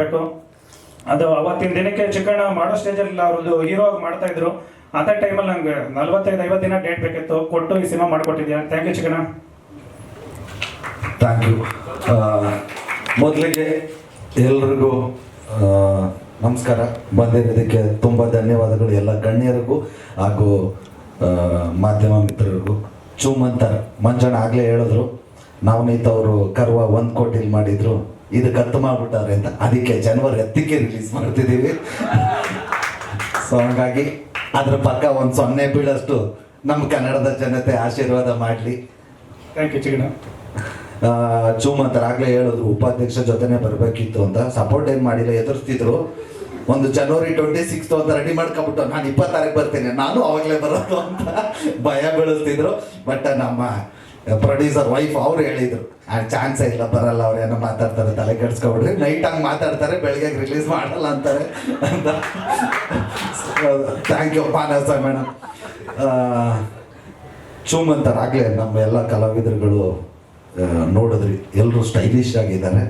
ಬೇಕು ಅದು ಅವತ್ತಿನ ದಿನಕ್ಕೆ ಚಿಕ್ಕಣ್ಣ ಮಾಡೋ ಸ್ಟೇಜಲ್ಲಿ ಅವ್ರದ್ದು ಹೀರೋ ಮಾಡ್ತಾ ಇದ್ರು. ಅದೇ ಟೈಮಲ್ಲಿ ನಂಗೆ ನಲ್ವತ್ತೈದು, ಐವತ್ತು ದಿನ ಡೇಟ್ ಬೇಕಿತ್ತು. ಕೊಟ್ಟು ಈ cinema ಮಾಡ್ಕೊಟ್ಟಿದ್ಯಾ? Thank you Chikkanna. Thank you ಮೊದಲಿಗೆ ಎಲ್ರಿಗೂ ನಮಸ್ಕಾರ. ಬಂದಿರೋದಕ್ಕೆ ತುಂಬ ಧನ್ಯವಾದಗಳು ಎಲ್ಲ ಗಣ್ಯರಿಗೂ ಹಾಗೂ ಮಾಧ್ಯಮ ಮಿತ್ರರಿಗೂ. ಚೂಮಂತರ್ ಮಂಜಣ್ಣ ಆಗಲೇ ಹೇಳಿದ್ರು. ನವನೀತ್ ಅವರು ಕರ್ವ ಒಂದು ಕೋಟಿಲಿ ಮಾಡಿದ್ರು. ಇದು ಕತ್ತು ಮಾಡ್ಬಿಟ್ಟಾರೆ ಅಂತ ಅದಕ್ಕೆ ಜನವರಿ ಹತ್ತಿಕ್ಕೆ ರಿಲೀಸ್ ಮಾಡ್ತಿದ್ದೀವಿ. ಸೊ ಹಾಗಾಗಿ ಅದ್ರ ಪಕ್ಕ ಒಂದು ಸೊನ್ನೆ ಬೀಳಷ್ಟು ನಮ್ಮ ಕನ್ನಡದ ಜನತೆ ಆಶೀರ್ವಾದ ಮಾಡಲಿ. ಚೂಮಂತರ ಆಗ್ಲೇ ಹೇಳಿದ್ರು ಉಪಾಧ್ಯಕ್ಷ ಜೊತೆನೆ ಬರಬೇಕಿತ್ತು ಅಂತ. ಸಪೋರ್ಟ್ ಏನ್ ಮಾಡಿಲ್ಲ ಎದುರಿಸ್ತಿದ್ರು. ಒಂದು ಜನವರಿ ಟ್ವೆಂಟಿ ಸಿಕ್ಸ್ ಅಂತ ರೆಡಿ ಮಾಡ್ಕೊಬಿಟ್ಟು ನಾನು ಇಪ್ಪತ್ತಾರಕ್ಕೆ ಬರ್ತೇನೆ ನಾನು ಅವಾಗಲೇ ಬರೋದು ಅಂತ ಭಯ ಬೀಳಿಸ್ತಿದ್ರು. ಬಟ್ ನಮ್ಮ ಪ್ರೊಡ್ಯೂಸರ್ ವೈಫ್ ಅವ್ರು ಹೇಳಿದ್ರು. ಆ ಚಾನ್ಸ್ ಇಲ್ಲ, ಬರಲ್ಲ ಅವ್ರು, ಏನೋ ಮಾತಾಡ್ತಾರೆ, ತಲೆ ಕೆಡ್ಸ್ಕೊಬಿಡ್ರಿ. ನೈಟ್ ಹಂಗೆ ಮಾತಾಡ್ತಾರೆ, ಬೆಳಗ್ಗೆ ರಿಲೀಸ್ ಮಾಡಲ್ಲ ಅಂತಾರೆ. ಅಂತ. Thank you Manasa madam Choomantar ಆಗ್ಲೇ, ನಮ್ಮ ಎಲ್ಲ ಕಲಾವಿದರುಗಳು ನೋಡಿದ್ರಿ. ಎಲ್ಲರೂ ಸ್ಟೈಲಿಶ್ ಆಗಿದ್ದಾರೆ.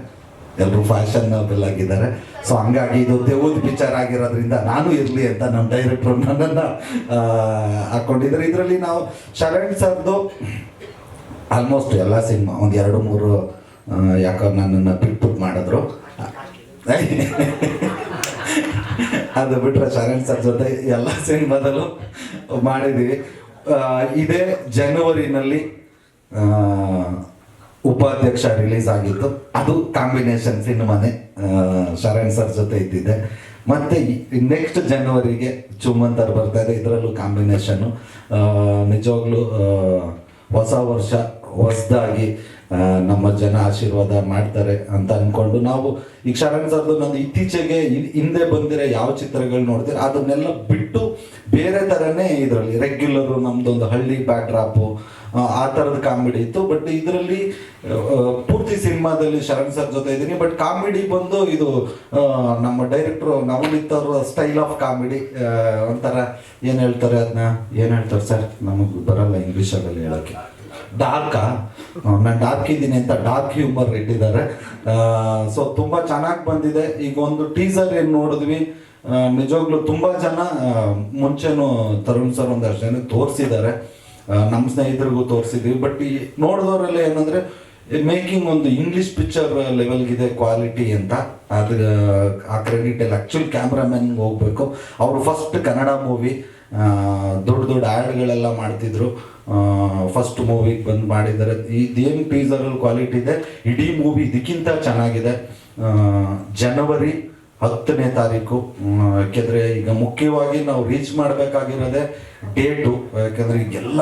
ಎಲ್ಲರೂ ಫ್ಯಾಷನಬಲ್ ಆಗಿದ್ದಾರೆ. ಸೊ ಹಂಗಾಗಿ ಇದು ದೇವದ ಪಿಕ್ಚರ್ ಆಗಿರೋದ್ರಿಂದ ನಾನು ಇರಲಿ ಅಂತ ನಮ್ಮ ಡೈರೆಕ್ಟ್ರು ನನ್ನನ್ನು ಹಾಕ್ಕೊಂಡಿದ್ದಾರೆ ಇದರಲ್ಲಿ ನಾವು ಶರಣ್ ಸರ್ದು ಆಲ್ಮೋಸ್ಟ್ ಎಲ್ಲ ಸಿನಿಮಾ, ಒಂದು ಎರಡು ಮೂರು ಯಾಕಂದ್ರೆ ಯಾಕೋ ನನ್ನನ್ನು ಬಿಟ್ಬಿಟ್ಟು ಮಾಡಿದ್ರು. ಅದು ಬಿಟ್ಟರೆ ಶರಣ್ ಸರ್ ಜೊತೆ ಎಲ್ಲ ಸಿನಿಮಾದಲ್ಲೂ ಮಾಡಿದ್ದೀವಿ ಇದೇ ಜನವರಿನಲ್ಲಿ ಉಪಾಧ್ಯಕ್ಷ ರಿಲೀಸ್ ಆಗಿತ್ತು. ಅದು ಕಾಂಬಿನೇಷನ್ ಸಿನಿಮಾನೇ ಶರಣ್ ಸರ್ ಜೊತೆ ಇದ್ದಿದ್ದೆ. ಮತ್ತೆ ನೆಕ್ಸ್ಟ್ ಜನವರಿಗೆ ಚುಮ್ಮಂತರ್ ಬರ್ತಾ ಇದೆ. ಇದರಲ್ಲೂ ಕಾಂಬಿನೇಷನ್ನು ನಿಜವಾಗ್ಲೂ ಹೊಸ ವರ್ಷ ಹೊಸದಾಗಿ ನಮ್ಮ ಜನ ಆಶೀರ್ವಾದ ಮಾಡ್ತಾರೆ ಅಂತ ಅನ್ಕೊಂಡು ನಾವು ಈಗ ಶರಣ್ ಸರ್ದು ನಂದು ಇತ್ತೀಚೆಗೆ ಹಿಂದೆ ಬಂದಿರೋ ಯಾವ ಚಿತ್ರಗಳು ನೋಡ್ತೀರ, ಅದನ್ನೆಲ್ಲ ಬಿಟ್ಟು ಬೇರೆ ಥರನೇ ಇದರಲ್ಲಿ. ರೆಗ್ಯುಲರು ನಮ್ದೊಂದು ಹಳ್ಳಿ ಬ್ಯಾಕ್ ಡ್ರಾಪು ಆ ಥರದ ಕಾಮಿಡಿ ಇತ್ತು. ಬಟ್ ಇದರಲ್ಲಿ ಪೂರ್ತಿ ಸಿನಿಮಾದಲ್ಲಿ ಶರಣ್ ಸರ್ ಜೊತೆ ಇದ್ದೀನಿ. ಬಟ್ ಕಾಮಿಡಿ ಬಂದು ಇದು ನಮ್ಮ ಡೈರೆಕ್ಟ್ರು ನವನೀತ್ ಅವ್ರ ಸ್ಟೈಲ್ ಆಫ್ ಕಾಮಿಡಿ ಒಂಥರ ಏನು ಹೇಳ್ತಾರೆ ಅದನ್ನ ಏನು ಹೇಳ್ತಾರೆ ಸರ್? ನಮಗೆ ಬರಲ್ಲ ಇಂಗ್ಲೀಷಲ್ಲಿ ಹೇಳೋಕ್ಕೆ. ಡಾರ್ಕಾ. ನಾನು ಡಾರ್ಕ್ ಇದ್ದೀನಿ ಅಂತ ಡಾರ್ಕ್ ಹ್ಯೂಮರ್ ಇಟ್ಟಿದ್ದಾರೆ. ಸೊ ತುಂಬ ಚೆನ್ನಾಗಿ ಬಂದಿದೆ. ಈಗ ಒಂದು ಟೀಸರ್ ಏನು ನೋಡಿದ್ವಿ ನಿಜವಾಗ್ಲೂ ತುಂಬ ಜನ ಮುಂಚೆನೂ ತರುಣ್ ಸರ್ ಒಂದಷ್ಟು ಅಷ್ಟೇ ತೋರಿಸಿದ್ದಾರೆ. ನಮ್ಮ ಸ್ನೇಹಿತರಿಗೂ ತೋರಿಸಿದ್ವಿ. ಬಟ್ ಈ ನೋಡಿದವರೆಲ್ಲ ಏನಂದ್ರೆ ಮೇಕಿಂಗ್ ಒಂದು ಇಂಗ್ಲಿಷ್ ಪಿಕ್ಚರ್ ಲೆವೆಲ್ಗಿದೆ ಕ್ವಾಲಿಟಿ ಅಂತ. ಅದ್ರ ಆ ಕ್ರೆಡಿಟ್ ಎಲ್ಲ ಆ್ಯಕ್ಚುಲಿ ಕ್ಯಾಮ್ರಾಮನ್ಗೆ ಹೋಗ್ಬೇಕು. ಅವರು ಫಸ್ಟ್ ಕನ್ನಡ ಮೂವಿ ದೊಡ್ಡ ದೊಡ್ಡ ಆ್ಯಡ್ಗಳೆಲ್ಲ ಮಾಡ್ತಿದ್ರು. ಫಸ್ಟ್ ಮೂವಿಗೆ ಬಂದು ಮಾಡಿದ್ದಾರೆ. ಇದೇನು ಟೀಸರಲ್ಲಿ ಕ್ವಾಲಿಟಿ ಇದೆ? ಇಡೀ ಮೂವಿ ಇದಕ್ಕಿಂತ ಚೆನ್ನಾಗಿದೆ. ಜನವರಿ ಹತ್ತನೇ ತಾರೀಕು ಯಾಕೆಂದರೆ ಈಗ ಮುಖ್ಯವಾಗಿ ನಾವು ರೀಚ್ ಮಾಡಬೇಕಾಗಿರೋದೆ ಡೇಟು ಯಾಕಂದ್ರೆ ಈಗೆಲ್ಲ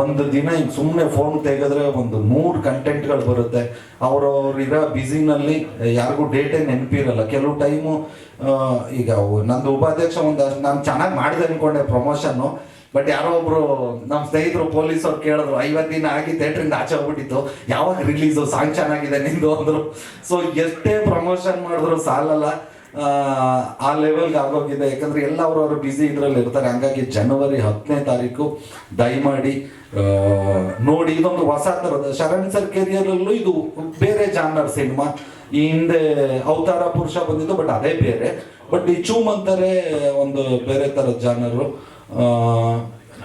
ಒಂದು ದಿನ ಈಗ ಸುಮ್ಮನೆ ಫೋನ್ ತೆಗೆದ್ರೆ ಒಂದು ನೂರು ಕಂಟೆಂಟ್ಗಳು ಬರುತ್ತೆ. ಅವರವ್ರಿರೋ ಬ್ಯುಸಿನಲ್ಲಿ ಯಾರಿಗೂ ಡೇಟೇ ನೆನಪಿರಲ್ಲ. ಕೆಲವು ಟೈಮು ಈಗ ನಂದು ಉಪಾಧ್ಯಕ್ಷ ಒಂದು ನಾನು ಚೆನ್ನಾಗಿ ಮಾಡಿದೆ ಅನ್ಕೊಂಡೆ ಪ್ರಮೋಷನ್ನು ಬಟ್ ಯಾರೋ ಒಬ್ರು ನಮ್ಮ ಸ್ನೇಹಿತರು ಪೊಲೀಸವ್ರು ಕೇಳಿದ್ರು ಐವತ್ತು ದಿನ ಆಗಿ ಥಿಯೇಟ್ರಿಂದ ಆಚೆ ಹೋಗ್ಬಿಟ್ಟಿತ್ತು. ಯಾವಾಗ ರಿಲೀಸು ಸಾಂಗ್ ಚೆನ್ನಾಗಿದೆ ನಿಂದು? ಅಂದರು. ಸೊ ಎಷ್ಟೇ ಪ್ರಮೋಷನ್ ಮಾಡಿದ್ರು ಸಾಲಲ್ಲ. ಆ, ಲೆವೆಲ್ಗೆ ಆಗೋಗಿದೆ. ಯಾಕಂದ್ರೆ ಎಲ್ಲ ಅವರು ಬ್ಯುಸಿ ಇದ್ರಲ್ಲಿ ಇರ್ತಾರೆ. ಹಂಗಾಗಿ ಜನವರಿ ಹತ್ತನೇ ತಾರೀಕು ದಯಮಾಡಿ ನೋಡಿ ಇದೊಂದು ಹೊಸ ಥರದ ಶರಣ್ ಸರ್ ಕೆರಿಯರಲ್ಲೂ ಇದು ಬೇರೆ ಜಾನರ್ ಸಿನಿಮಾ ಈ ಹಿಂದೆ ಅವತಾರ ಪುರುಷ ಬಂದಿದ್ದು ಬಟ್ ಅದೇ ಬೇರೆ. ಬಟ್ ಈ ಚೂಮ್ ಅಂತಾರೆ ಒಂದು ಬೇರೆ ಥರದ ಜಾನರು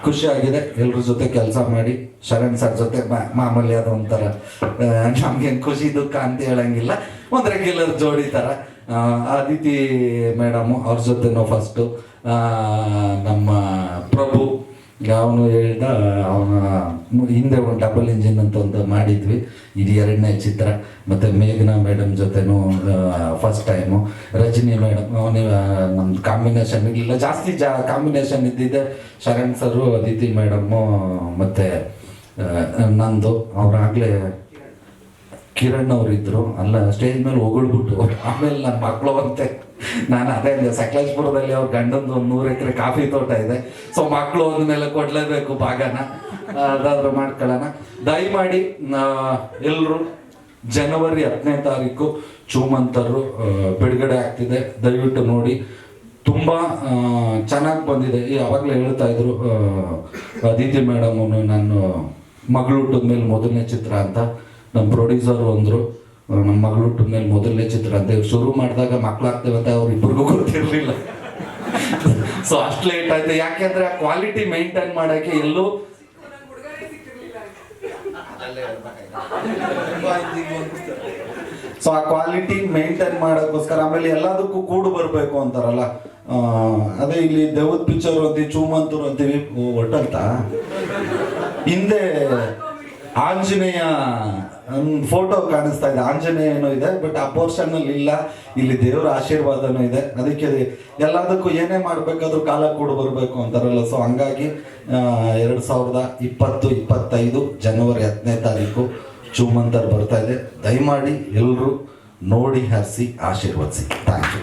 ಖುಷಿಯಾಗಿದೆ ಎಲ್ಲರ ಜೊತೆ ಕೆಲಸ ಮಾಡಿ ಶರಣ್ ಸರ್ ಜೊತೆ ಮಾಮೂಲಿ ಅದೊಂಥರ ಒಂಥರ ನಮ್ಗೇನು ಖುಷಿ ದುಃಖ ಅಂತ ಹೇಳಂಗಿಲ್ಲ. ಒಂದು ರೆಗ್ಯುಲರ್ ಜೋಡಿ ಥರ ಅದಿತಿ ಮೇಡಮು ಅವ್ರ ಜೊತೆನೂ ಫಸ್ಟು ನಮ್ಮ ಪ್ರಭು, ಅವನು ಹೇಳಿದ, ಅವನ ಹಿಂದೆ ಒಂದು ಡಬಲ್ ಇಂಜಿನ್ ಅಂತ ಒಂದು ಮಾಡಿದ್ವಿ. ಇದು ಎರಡನೇ ಚಿತ್ರ. ಮತ್ತು ಮೇಘನಾ ಮೇಡಮ್ ಜೊತೆನೂ ಫಸ್ಟ್ ಟೈಮು ರಜನಿ ಮೇಡಮ್ ಅವನಿಗೆ ನಮ್ಮ ಕಾಂಬಿನೇಷನ್ ಇಲ್ಲ, ಜಾಸ್ತಿ ಜಾ ಕಾಂಬಿನೇಷನ್ ಇದ್ದಿದ್ದೆ. ಶರಣ್ ಸರು ಅದಿತಿ ಮೇಡಮ್ಮು ಮತ್ತು ನಂದು ಅವ್ರಾಗಲೇ ಕಿರಣ್ ಅವ್ರು ಇದ್ರು ಅಲ್ಲ ಸ್ಟೇಜ್ ಮೇಲೆ ಹೊಗಳ್ಬಿಟ್ಟು, ಆಮೇಲೆ ನನ್ನ ಮಕ್ಕಳು ಅಂತೆ. ನಾನು ಅದೇ ಅಂದೆ, ಸಕಲೇಶ್ಪುರದಲ್ಲಿ ಅವ್ರ ಗಂಡಂದು ಒಂದು ನೂರು ಎಕರೆ ಕಾಫಿ ತೋಟ ಇದೆ. ಸೊ ಮಕ್ಕಳು ಅಂದಮೇಲೆ ಕೊಡ್ಲೇಬೇಕು ಭಾಗನ. ಅದಾದ್ರೂ ಮಾಡ್ಕೊಳ್ಳೋಣ. ದಯಮಾಡಿ ಎಲ್ಲರೂ ಜನವರಿ ಹತ್ತನೇ ತಾರೀಕು ಚೂಮಂತರು ಬಿಡುಗಡೆ ಆಗ್ತಿದೆ. ದಯವಿಟ್ಟು ನೋಡಿ. ತುಂಬ ಚೆನ್ನಾಗಿ ಬಂದಿದೆ. ಈ ಹೇಳ್ತಾ ಇದ್ರು ಅದಿತಿ ಮೇಡಮ್ ನಾನು ಮಗಳು ಮೇಲೆ ಮೊದಲನೇ ಚಿತ್ರ ಅಂತ. ನಮ್ಮ ಪ್ರೊಡ್ಯೂಸರ್ ಅಂದರು ನಮ್ಮ ಮಗಳು ಮೇಲೆ ಮೊದಲನೇ ಚಿತ್ರ. ಅಂತ ಶುರು ಮಾಡಿದಾಗ ಮಕ್ಕಳಾಗ್ತೇವೆ ಅಂತ ಅವ್ರು ಇಬ್ಬರಿಗೂ ಗೊತ್ತಿರಲಿಲ್ಲ. ಸೊ ಅಷ್ಟು ಲೇಟ್ ಆಯ್ತು. ಯಾಕೆಂದ್ರೆ ಆ ಕ್ವಾಲಿಟಿ ಮೇಂಟೈನ್ ಮಾಡೋಕ್ಕೆ ಎಲ್ಲೂ ಸೊ ಆ ಕ್ವಾಲಿಟಿ ಮೇಂಟೈನ್ ಮಾಡೋಕ್ಕೋಸ್ಕರ ಆಮೇಲೆ ಎಲ್ಲದಕ್ಕೂ ಕೂಡು ಬರಬೇಕು ಅಂತಾರಲ್ಲ. ಅದೇ ಇಲ್ಲಿ ದೇವದ್ ಪಿಕ್ಚರ್ ಅಂತೀವಿ, ಚೂಮಂತೂರ್ ಅಂತೀವಿ. ಒಟ್ಟಂತ ಹಿಂದೆ ಆಂಜನೇಯ ಫೋಟೋ ಕಾಣಿಸ್ತಾ ಇದೆ. ಆಂಜನೇಯನೂ ಇದೆ ಬಟ್ ಆ ಪೋರ್ಷನ್ ಅಲ್ಲಿ ಇಲ್ಲ. ಇಲ್ಲಿ ದೇವರ ಆಶೀರ್ವಾದನೂ ಇದೆ. ಅದಕ್ಕೆ ಎಲ್ಲದಕ್ಕೂ ಏನೇ ಮಾಡ್ಬೇಕಾದ್ರೂ ಕಾಲ ಕೂಡ ಬರಬೇಕು ಅಂತಾರಲ್ಲ. ಸೊ ಹಂಗಾಗಿ ಎರಡು ಸಾವಿರದ ಇಪ್ಪತ್ತು, ಇಪ್ಪತ್ತೈದು ಜನವರಿ ಹತ್ತನೇ ತಾರೀಕು ಚೂಮಂತರ್ ಬರ್ತಾ ಇದೆ. ದಯಮಾಡಿ ಎಲ್ಲರೂ ನೋಡಿ, ಹರಿಸಿ, ಆಶೀರ್ವದಿಸಿ. Thank you